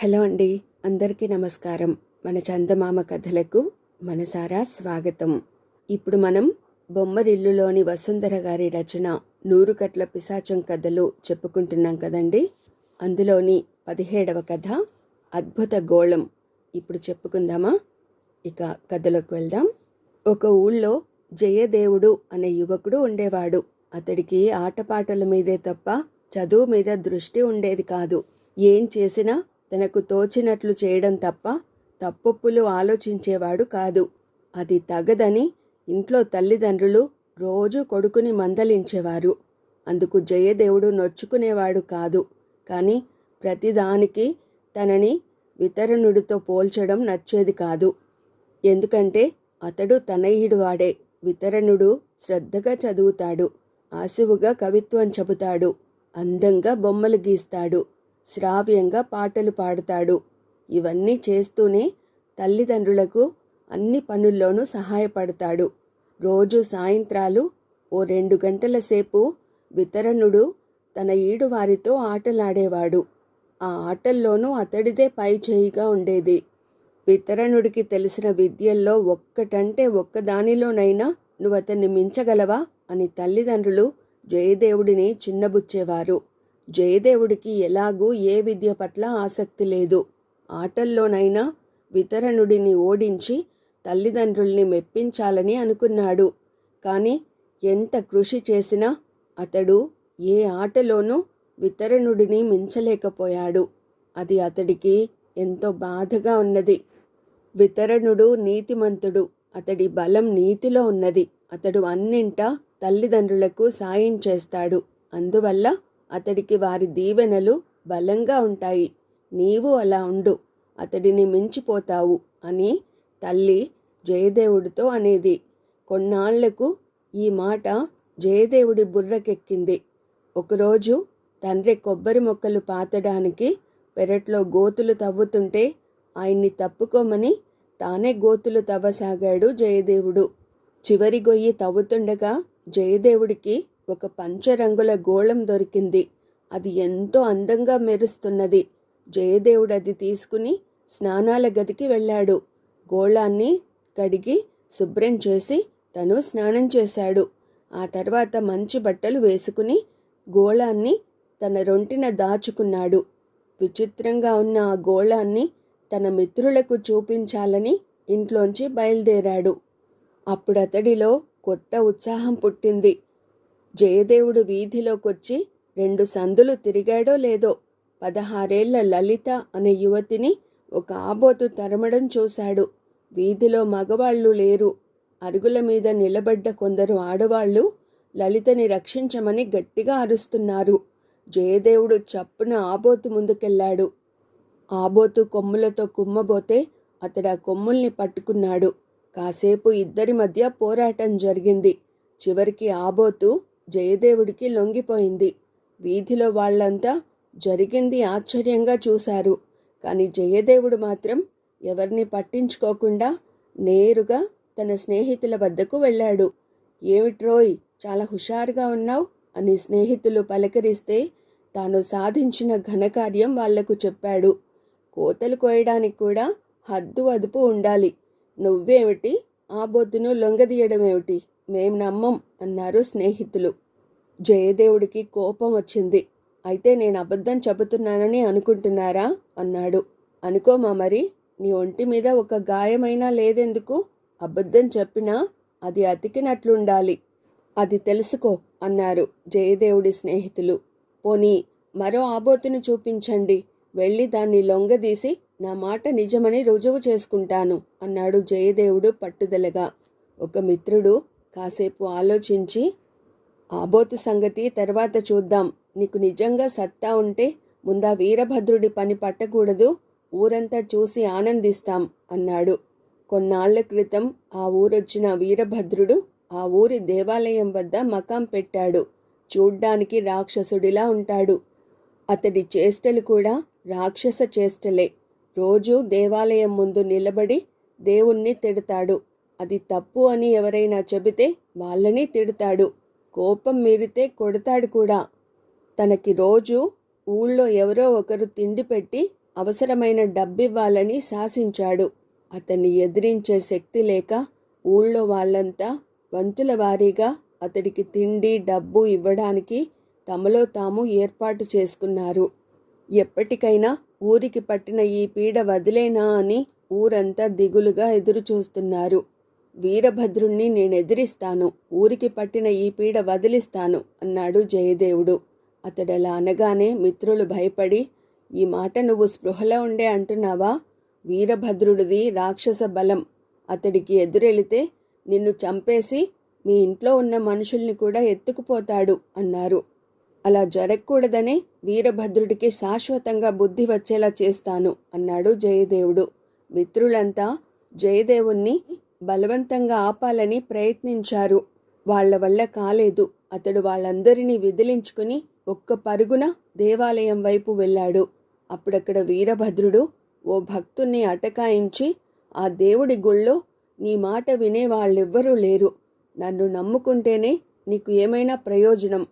Hello అండి. అందరికీ నమస్కారం. మన చందమామ కథలకు మనసారా స్వాగతం. ఇప్పుడు మనం బొమ్మరిల్లులోని వసుంధర గారి రచన నూరుకట్ల పిశాచం కథలు చెప్పుకుంటున్నాం కదండి. అందులోని పదిహేడవ కథ అద్భుత గోళం. ఇప్పుడు చెప్పుకుందామా? ఇక కథలోకి వెళ్దాం. ఒక ఊళ్ళో జయదేవుడు అనే యువకుడు ఉండేవాడు. అతడికి ఆటపాటల మీదే తప్ప చదువు మీద దృష్టి ఉండేది కాదు. ఏం చేసినా తనకు తోచినట్లు చేయడం తప్ప తప్పొప్పులు ఆలోచించేవాడు కాదు. అది తగదని ఇంట్లో తల్లిదండ్రులు రోజు కొడుకుని మందలించేవారు. అందుకు జయదేవుడు నొచ్చుకునేవాడు కాదు. కానీ ప్రతిదానికి తనని వితరణుడితో పోల్చడం నచ్చేది కాదు. ఎందుకంటే అతడు తనయుడు వాడే వితరణుడు శ్రద్ధగా చదువుతాడు. ఆసువుగా కవిత్వం చెబుతాడు. అందంగా బొమ్మలు గీస్తాడు. శ్రావ్యంగా పాటలు పాడుతాడు. ఇవన్నీ చేస్తూనే తల్లిదండ్రులకు అన్ని పనుల్లోనూ సహాయపడతాడు. రోజు సాయంత్రాలు ఓ రెండు గంటల సేపు వితరణుడు తన ఈడువారితో ఆటలాడేవాడు. ఆ ఆటల్లోనూ అతడిదే పై చేయిగా ఉండేది. వితరణుడికి తెలిసిన విద్యల్లో ఒక్కటంటే ఒక్కదానిలోనైనా నువ్వు అతన్ని మించగలవా అని తల్లిదండ్రులు జయదేవుడిని చిన్నబుచ్చేవారు. జయదేవుడికి ఎలాగూ ఏ విద్య పట్ల ఆసక్తి లేదు. ఆటల్లోనైనా వితరణుడిని ఓడించి తల్లిదండ్రుల్ని మెప్పించాలని అనుకున్నాడు. కానీ ఎంత కృషి చేసినా అతడు ఏ ఆటలోనూ వితరణుడిని మించలేకపోయాడు. అది అతడికి ఎంతో బాధగా ఉన్నది. వితరణుడు నీతిమంతుడు అతడి బలం నీతిలో ఉన్నది. అతడు అన్నింటా తల్లిదండ్రులకు సాయం చేస్తాడు. అందువల్ల అతడికి వారి దీవెనలు బలంగా ఉంటాయి. నీవు అలా ఉండు. అతడిని మించిపోతావు అని తల్లి జయదేవుడితో అనేది. కొన్నాళ్ళకు ఈ మాట జయదేవుడి బుర్రకెక్కింది. ఒకరోజు తండ్రి కొబ్బరి మొక్కలు పాతడానికి పెరట్లో గోతులు తవ్వుతుంటే ఆయన్ని తప్పుకోమని తానే గోతులు తవ్వసాగాడు జయదేవుడు. చివరి గొయ్యి తవ్వుతుండగా జయదేవుడికి ఒక పంచరంగుల గోళం దొరికింది. అది ఎంతో అందంగా మెరుస్తున్నది. జయదేవుడు అది తీసుకుని స్నానాల గదికి వెళ్ళాడు. గోళాన్ని కడిగి శుభ్రం చేసి తను స్నానం చేశాడు. ఆ తర్వాత మంచి బట్టలు వేసుకుని గోళాన్ని తన రొంటిన దాచుకున్నాడు. విచిత్రంగా ఉన్న ఆ గోళాన్ని తన మిత్రులకు చూపించాలని ఇంట్లోంచి బయలుదేరాడు. అప్పుడు అతడిలో కొత్త ఉత్సాహం పుట్టింది. జయదేవుడు వీధిలోకొచ్చి రెండు సందులు తిరిగాడో లేదో పదహారేళ్ళ లలిత అనే యువతిని ఒక ఆబోతు తరమడం చూశాడు. వీధిలో మగవాళ్ళు లేరు. అరుగుల మీద నిలబడ్డ కొందరు ఆడవాళ్ళు లలితని రక్షించమని గట్టిగా అరుస్తున్నారు. జయదేవుడు చప్పున ఆబోతు ముందుకెళ్ళాడు. ఆబోతు కొమ్ములతో కుమ్మబోతే అతడు ఆ కొమ్ముల్ని పట్టుకున్నాడు. కాసేపు ఇద్దరి మధ్య పోరాటం జరిగింది. చివరికి ఆబోతు జయదేవుడికి లొంగిపోయింది. వీధిలో వాళ్ళంతా జరిగింది ఆశ్చర్యంగా చూశారు. కానీ జయదేవుడు మాత్రం ఎవరిని పట్టించుకోకుండా నేరుగా తన స్నేహితుల వద్దకు వెళ్ళాడు. ఏమిట్రోయ్ చాలా హుషారుగా ఉన్నావు? అని స్నేహితులు పలకరిస్తే తాను సాధించిన ఘనకార్యం వాళ్ళకు చెప్పాడు. కోతలు కోయడానికి కూడా హద్దు అదుపు ఉండాలి. నువ్వేమిటి? ఆ బొద్దును లొంగదీయడమేమిటి? మేం నమ్మం అన్నారు స్నేహితులు. జయదేవుడికి కోపం వచ్చింది. అయితే నేను అబద్ధం చెబుతున్నానని అనుకుంటున్నారా? అన్నాడు. అనుకోమా మరి? నీ ఒంటి మీద ఒక గాయమైనా లేదెందుకు? అబద్ధం చెప్పినా అది అతికినట్లుండాలి. అది తెలుసుకో అన్నారు జయదేవుడి స్నేహితులు. పోనీ మరో ఆబోతును చూపించండి. వెళ్ళి దాన్ని లొంగదీసి నా మాట నిజమని రుజువు చేసుకుంటాను అన్నాడు జయదేవుడు పట్టుదలగా. ఒక మిత్రుడు కాసేపు ఆలోచించి ఆబోతు సంగతి తర్వాత చూద్దాం. నీకు నిజంగా సత్తా ఉంటే ముందా వీరభద్రుడి పని పట్టకూడదు. ఊరంతా చూసి ఆనందిస్తాం అన్నాడు. కొన్నాళ్ళ క్రితం ఆ ఊరొచ్చిన వీరభద్రుడు ఆ ఊరి దేవాలయం వద్ద మకాం పెట్టాడు. చూడ్డానికి రాక్షసుడిలా ఉంటాడు. అతడి చేష్టలు కూడా రాక్షస చేష్టలే. రోజూ దేవాలయం ముందు నిలబడి దేవుణ్ణి తిడతాడు. అది తప్పు అని ఎవరైనా చెబితే వాళ్ళని తిడతాడు. కోపం మీరితే కొడతాడు కూడా. తనకి రోజు ఊళ్ళో ఎవరో ఒకరు తిండి పెట్టి అవసరమైన డబ్బివ్వాలని శాసించాడు. అతన్ని ఎదిరించే శక్తి లేక ఊళ్ళో వాళ్ళంతా వంతుల వారీగా అతడికి తిండి డబ్బు ఇవ్వడానికి తమలో తాము ఏర్పాటు చేసుకున్నారు. ఎప్పటికైనా ఊరికి పట్టిన ఈ పీడ వదిలేనా అని ఊరంతా దిగులుగా ఎదురుచూస్తున్నారు. వీరభద్రుణ్ణి నేనెదిరిస్తాను. ఊరికి పట్టిన ఈ పీడ వదిలిస్తాను అన్నాడు జయదేవుడు. అతడలా అనగానే మిత్రులు భయపడి ఈ మాట నువ్వు స్పృహలో ఉండే అంటున్నావా? వీరభద్రుడిది రాక్షస బలం. అతడికి ఎదురెళితే నిన్ను చంపేసి మీ ఇంట్లో ఉన్న మనుషుల్ని కూడా ఎత్తుకుపోతాడు అన్నారు. అలా జరగకూడదనే వీరభద్రుడికి శాశ్వతంగా బుద్ధి వచ్చేలా చేస్తాను అన్నాడు జయదేవుడు. మిత్రులంతా జయదేవుణ్ణి బలవంతంగా ఆపాలని ప్రయత్నించారు. వాళ్ళ వల్ల కాలేదు. అతడు వాళ్ళందరినీ విదిలించుకుని ఒక్క పరుగున దేవాలయం వైపు వెళ్ళాడు. అప్పుడక్కడ వీరభద్రుడు ఓ భక్తుణ్ణి అటకాయించి ఆ దేవుడి గుళ్ళో నీ మాట వినే వాళ్ళెవ్వరూ లేరు. నన్ను నమ్ముకుంటేనే నీకు ఏమైనా ప్రయోజనం.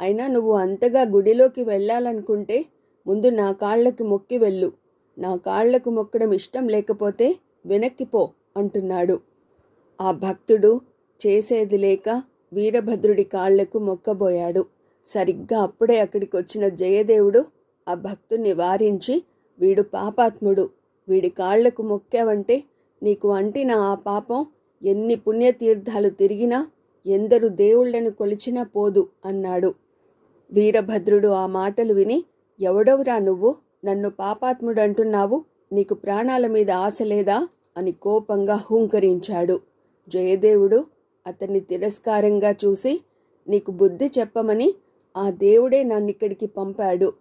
అయినా నువ్వు అంతగా గుడిలోకి వెళ్ళాలనుకుంటే ముందు నా కాళ్ళకి మొక్కి వెళ్ళు. నా కాళ్ళకు మొక్కడం ఇష్టం లేకపోతే వెనక్కిపో అంటున్నాడు. ఆ భక్తుడు చేసేది లేక వీరభద్రుడి కాళ్ళకు మొక్కబోయాడు. సరిగ్గా అప్పుడే అక్కడికి వచ్చిన జయదేవుడు ఆ భక్తుణ్ణి వారించి వీడు పాపాత్ముడు. వీడి కాళ్ళకు మొక్కావంటే నీకు అంటిన ఆ పాపం? ఎన్ని పుణ్యతీర్థాలు తిరిగినా ఎందరు దేవుళ్ళను కొలిచినా పోదు అన్నాడు. వీరభద్రుడు ఆ మాటలు విని ఎవడవురా నువ్వు? నన్ను పాపాత్ముడు అంటున్నావు నీకు ప్రాణాల మీద ఆశ లేదా? అని కోపంగా హూంకరించాడు. జయదేవుడు అతన్ని తిరస్కారంగా చూసి నీకు బుద్ధి చెప్పమని ఆ దేవుడే నన్నిక్కడికి పంపాడు.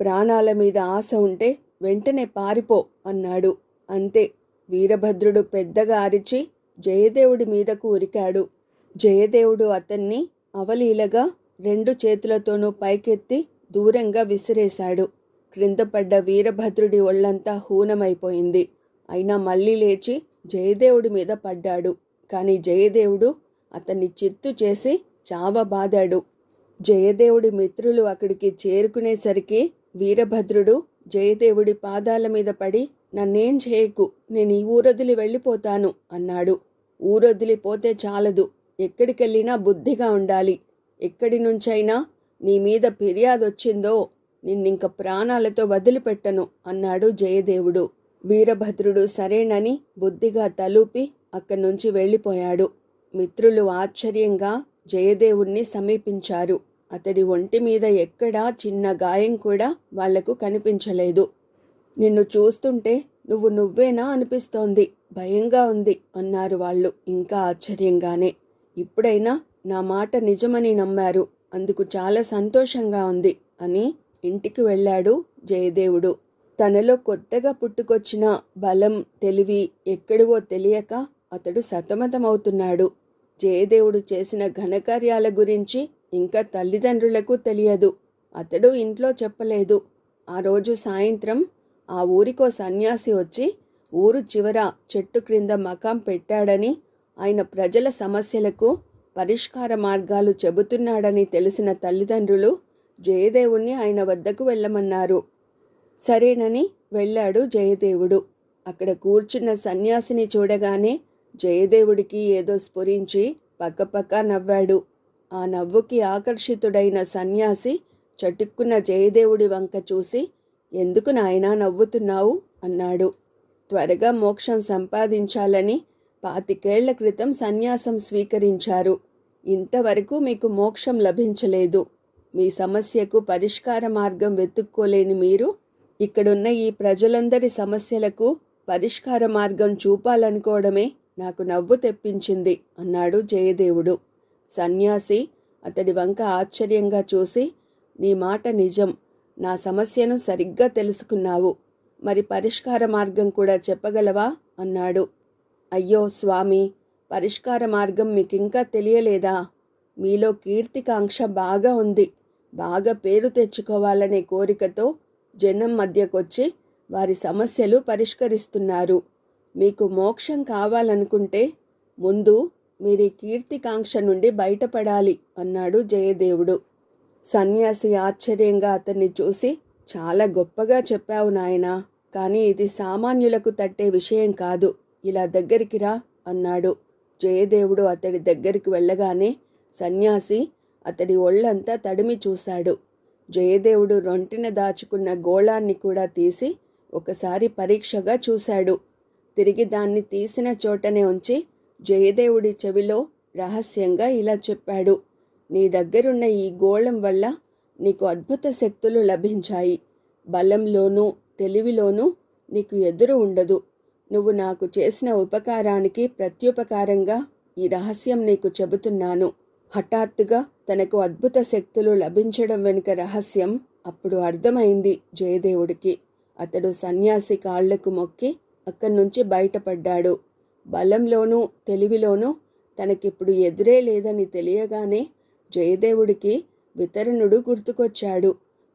ప్రాణాల మీద ఆశ ఉంటే వెంటనే పారిపో అన్నాడు. అంతే. వీరభద్రుడు పెద్దగా అరిచి జయదేవుడి మీదకు ఉరికాడు. జయదేవుడు అతన్ని అవలీలగా రెండు చేతులతోనూ పైకెత్తి దూరంగా విసిరేశాడు. క్రిందపడ్డ వీరభద్రుడి ఒళ్ళంతా హూనమైపోయింది. అయినా మళ్ళీ లేచి జయదేవుడి మీద పడ్డాడు. కానీ జయదేవుడు అతన్ని చిత్తు చేసి చావబాదాడు. జయదేవుడి మిత్రులు అక్కడికి చేరుకునేసరికి వీరభద్రుడు జయదేవుడి పాదాల మీద పడి నన్నేం చేయకు నేను ఈ ఊరొదిలి వెళ్ళిపోతాను అన్నాడు. ఊరొదిలిపోతే చాలదు ఎక్కడికెళ్ళినా బుద్ధిగా ఉండాలి. ఎక్కడి నుంచైనా నీ మీద ఫిర్యాదొచ్చిందో నిన్నింక ప్రాణాలతో వదిలిపెట్టను అన్నాడు జయదేవుడు. వీరభద్రుడు సరేనని బుద్ధిగా తలూపి అక్కడి నుంచి వెళ్ళిపోయాడు. మిత్రులు ఆశ్చర్యంగా జయదేవుణ్ణి సమీపించారు. అతడి ఒంటి మీద ఎక్కడా చిన్న గాయం కూడా వాళ్ళకు కనిపించలేదు. నిన్ను చూస్తుంటే నువ్వు నువ్వేనా అనిపిస్తోంది. భయంగా ఉంది అన్నారు వాళ్ళు ఇంకా ఆశ్చర్యంగానే. ఇప్పుడైనా నా మాట నిజమని నమ్మారు. అందుకు చాలా సంతోషంగా ఉంది అని ఇంటికి వెళ్ళాడు జయదేవుడు. తనలో కొత్తగా పుట్టుకొచ్చిన బలం తెలివి ఎక్కడివో తెలియక అతడు సతమతమవుతున్నాడు. జయదేవుడు చేసిన ఘనకార్యాల గురించి ఇంకా తల్లిదండ్రులకు తెలియదు. అతడు ఇంట్లో చెప్పలేదు. ఆ రోజు సాయంత్రం ఆ ఊరికో సన్యాసి వచ్చి ఊరు చివర చెట్టు క్రింద మకాం పెట్టాడని ఆయన ప్రజల సమస్యలకు పరిష్కార మార్గాలు చెబుతున్నాడని తెలిసిన తల్లిదండ్రులు జయదేవుణ్ణి ఆయన వద్దకు వెళ్ళమన్నారు. సరేనని వెళ్ళాడు జయదేవుడు. అక్కడ కూర్చున్న సన్యాసిని చూడగానే జయదేవుడికి ఏదో స్ఫురించి పక్కపక్క నవ్వాడు. ఆ నవ్వుకి ఆకర్షితుడైన సన్యాసి చటుక్కున్న జయదేవుడి వంక చూసి ఎందుకు నాయనా నవ్వుతున్నావు? అన్నాడు. త్వరగా మోక్షం సంపాదించాలని పాతికేళ్ళ క్రితం సన్యాసం స్వీకరించారు. ఇంతవరకు మీకు మోక్షం లభించలేదు. మీ సమస్యకు పరిష్కార మార్గం వెతుక్కోలేని మీరు ఇక్కడున్న ఈ ప్రజలందరి సమస్యలకు పరిష్కార మార్గం చూపాలనుకోవడమే నాకు నవ్వు తెప్పించింది అన్నాడు జయదేవుడు. సన్యాసి అతడి వంక ఆశ్చర్యంగా చూసి నీ మాట నిజం. నా సమస్యను సరిగ్గా తెలుసుకున్నావు. మరి పరిష్కార మార్గం కూడా చెప్పగలవా? అన్నాడు. అయ్యో స్వామి పరిష్కార మార్గం మీకింకా తెలియలేదా? మీలో కీర్తికాంక్ష బాగా ఉంది. బాగా పేరు తెచ్చుకోవాలనే కోరికతో జనం మధ్యకొచ్చి వారి సమస్యలు పరిష్కరిస్తున్నారు. మీకు మోక్షం కావాలనుకుంటే ముందు మీరు కీర్తికాంక్ష నుండి బయటపడాలి అన్నాడు జయదేవుడు. సన్యాసి ఆశ్చర్యంగా అతన్ని చూసి చాలా గొప్పగా చెప్పావు నాయనా కానీ ఇది సామాన్యులకు తట్టే విషయం కాదు. ఇలా దగ్గరికి రా అన్నాడు. జయదేవుడు అతడి దగ్గరికి వెళ్ళగానే సన్యాసి అతడి ఒళ్ళంతా తడిమి చూశాడు. జయదేవుడు రొంటిన దాచుకున్న గోళాన్ని కూడా తీసి ఒకసారి పరీక్షగా చూశాడు. తిరిగి దాన్ని తీసిన చోటనే ఉంచి జయదేవుడి చెవిలో రహస్యంగా ఇలా చెప్పాడు. నీ దగ్గరున్న ఈ గోళం వల్ల నీకు అద్భుత శక్తులు లభించాయి. బలంలోనూ తెలివిలోనూ నీకు ఎదురు ఉండదు. నువ్వు నాకు చేసిన ఉపకారానికి ప్రత్యుపకారంగా ఈ రహస్యం నీకు చెబుతున్నాను. హఠాత్తుగా తనకు అద్భుత శక్తులు లభించడం వెనుక రహస్యం అప్పుడు అర్థమైంది జయదేవుడికి. అతడు సన్యాసి కాళ్ళకు మొక్కి అక్కడి నుంచి బయటపడ్డాడు. బలంలోనూ తెలివిలోనూ తనకిప్పుడు ఎదురే లేదని తెలియగానే జయదేవుడికి వితరణుడు గుర్తుకొచ్చాడు.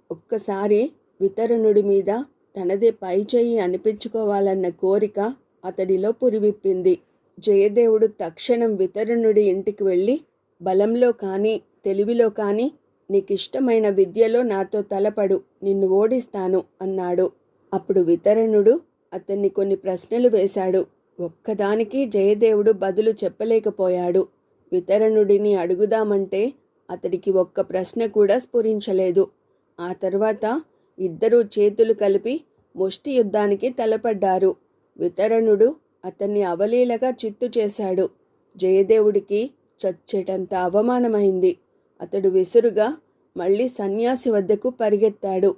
ఒక్కసారి వితరణుడి మీద తనదే పై చేయి అనిపించుకోవాలన్న కోరిక అతడిలో పురివిప్పింది. జయదేవుడు తక్షణం వితరణుడి ఇంటికి వెళ్ళి బలంలో కానీ తెలివిలో కానీ నీకిష్టమైన విద్యలో నాతో తలపడు నిన్ను ఓడిస్తాను అన్నాడు. అప్పుడు వితరణుడు అతన్ని కొన్ని ప్రశ్నలు వేశాడు. ఒక్కదానికి జయదేవుడు బదులు చెప్పలేకపోయాడు. వితరణుడిని అడుగుదామంటే అతడికి ఒక్క ప్రశ్న కూడా స్ఫురించలేదు. ఆ తర్వాత ఇద్దరూ చేతులు కలిపి ముష్టి యుద్ధానికి తలపడ్డారు. వితరణుడు అతన్ని అవలీలగా చిత్తు చేశాడు. జయదేవుడికి చచ్చేటంత అవమానమైంది. అతడు విసురుగా మళ్ళీ సన్యాసి వద్దకు పరిగెత్తాడు.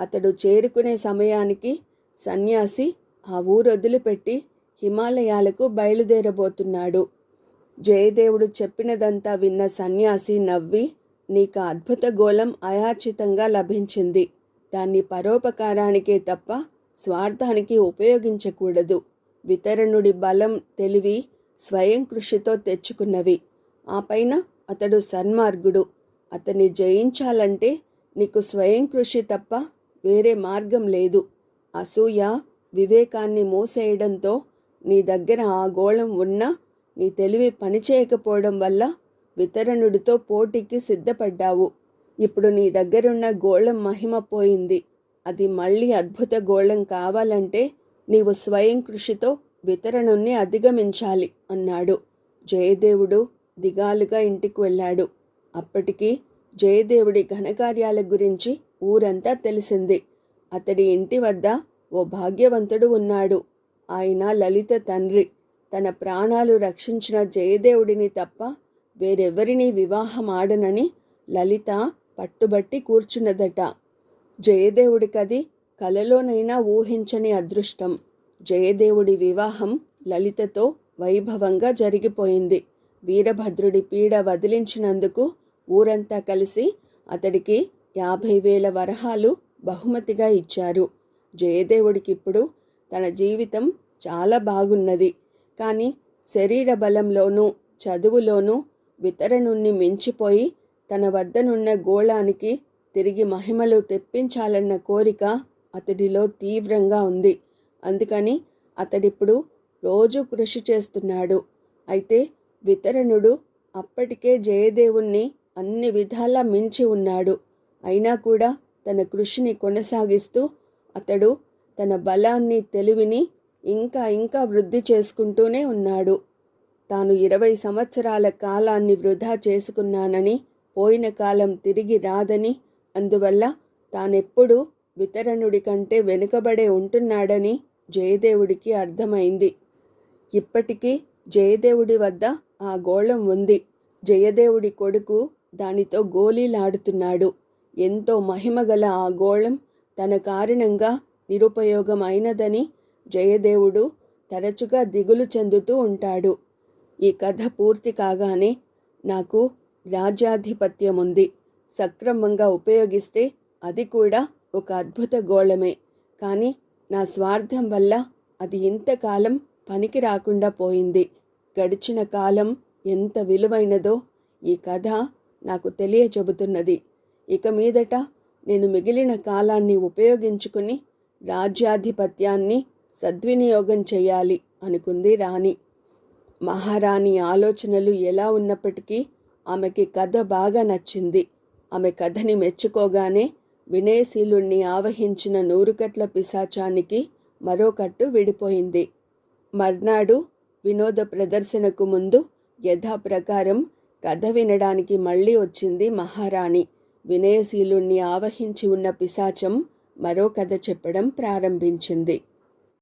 అతడు చేరుకునే సమయానికి సన్యాసి ఆ ఊరు వదిలిపెట్టి హిమాలయాలకు బయలుదేరబోతున్నాడు. జయదేవుడు చెప్పినదంతా విన్న సన్యాసి నవ్వి నీకు అద్భుత గోళం అయాచితంగా లభించింది. దాన్ని పరోపకారానికే తప్ప స్వార్థానికి ఉపయోగించకూడదు. వితరణుడి బలం తెలివి స్వయం కృషితో తెచ్చుకున్నవి. ఆ పైన అతడు సన్మార్గుడు. అతన్ని జయించాలంటే నీకు స్వయం కృషి తప్ప వేరే మార్గం లేదు. అసూయ వివేకాన్ని మూసేయడంతో నీ దగ్గర ఆ గోళం ఉన్నా నీ తెలివి పనిచేయకపోవడం వల్ల వితరణుడితో పోటీకి సిద్ధపడ్డావు. ఇప్పుడు నీ దగ్గరున్న గోళం మహిమ పోయింది అది మళ్ళీ అద్భుత గోళం కావాలంటే నీవు స్వయం కృషితో వితరణుణ్ణి అధిగమించాలి అన్నాడు. జయదేవుడు దిగాలుగా ఇంటికి వెళ్ళాడు. అప్పటికి జయదేవుడి ఘనకార్యాల గురించి ఊరంతా తెలిసింది. అతడి ఇంటి వద్ద ఓ భాగ్యవంతుడు ఉన్నాడు. ఆయన లలిత తండ్రి. తన ప్రాణాలు రక్షించిన జయదేవుడిని తప్ప వేరెవరినీ వివాహం ఆడనని లలిత పట్టుబట్టి కూర్చున్నదట. జయదేవుడికది కలలోనైనా ఊహించని అదృష్టం. జయదేవుడి వివాహం లలితతో వైభవంగా జరిగిపోయింది. వీరభద్రుడి పీడ వదిలించినందుకు ఊరంతా కలిసి అతడికి యాభై వేల వరహాలు బహుమతిగా ఇచ్చారు. జయదేవుడికి ఇప్పుడు తన జీవితం చాలా బాగున్నది. కానీ శరీర బలంలోనూ చదువులోనూ వితరణుణ్ణి మించిపోయి తన వద్దనున్న గోళానికి తిరిగి మహిమలు తెప్పించాలన్న కోరిక అతడిలో తీవ్రంగా ఉంది. అందుకని అతడిప్పుడు రోజు కృషి చేస్తున్నాడు. అయితే వితరణుడు అప్పటికే జయదేవుణ్ణి అన్ని విధాలా మించి ఉన్నాడు. అయినా కూడా తన కృషిని కొనసాగిస్తూ అతడు తన బలాన్ని తెలివిని ఇంకా ఇంకా వృద్ధి చేసుకుంటూనే ఉన్నాడు. తాను ఇరవై సంవత్సరాల కాలాన్ని వృధా చేసుకున్నానని పోయిన కాలం తిరిగి రాదని అందువల్ల తానెప్పుడు వితరణుడి కంటే వెనుకబడే ఉంటున్నాడని జయదేవుడికి అర్థమైంది. ఇప్పటికీ జయదేవుడి వద్ద ఆ గోళం ఉంది. జయదేవుడి కొడుకు దానితో గోళీలాడుతున్నాడు. ఎంతో మహిమగల ఆ గోళం తన కారణంగా నిరుపయోగమైనదని జయదేవుడు తరచుగా దిగులు చెందుతూ ఉంటాడు. ఈ కథ పూర్తి కాగానే నాకు రాజ్యాధిపత్యం ఉంది సక్రమంగా ఉపయోగిస్తే అది కూడా ఒక అద్భుత గోళమే. కానీ నా స్వార్థం వల్ల అది ఇంతకాలం పనికి రాకుండా పోయింది. గడిచిన కాలం ఎంత విలువైనదో ఈ కథ నాకు తెలియచెబుతున్నది. ఇక మీదట నేను మిగిలిన కాలాన్ని ఉపయోగించుకుని రాజ్యాధిపత్యాన్ని సద్వినియోగం చేయాలి అనుకుంది రాణి. మహారాణి ఆలోచనలు ఎలా ఉన్నప్పటికీ ఆమెకి కథ బాగా నచ్చింది. ఆమె కథని మెచ్చుకోగానే వినయశీలుణ్ణి ఆవహించిన నూరుకట్ల పిశాచానికి మరో కట్టు విడిపోయింది. మర్నాడు వినోద ప్రదర్శనకు ముందు యథాప్రకారం కథ వినడానికి మళ్ళీ వచ్చింది మహారాణి. వినయశీలుణ్ణి ఆవహించి ఉన్న పిశాచం మరో కథ చెప్పడం ప్రారంభించింది.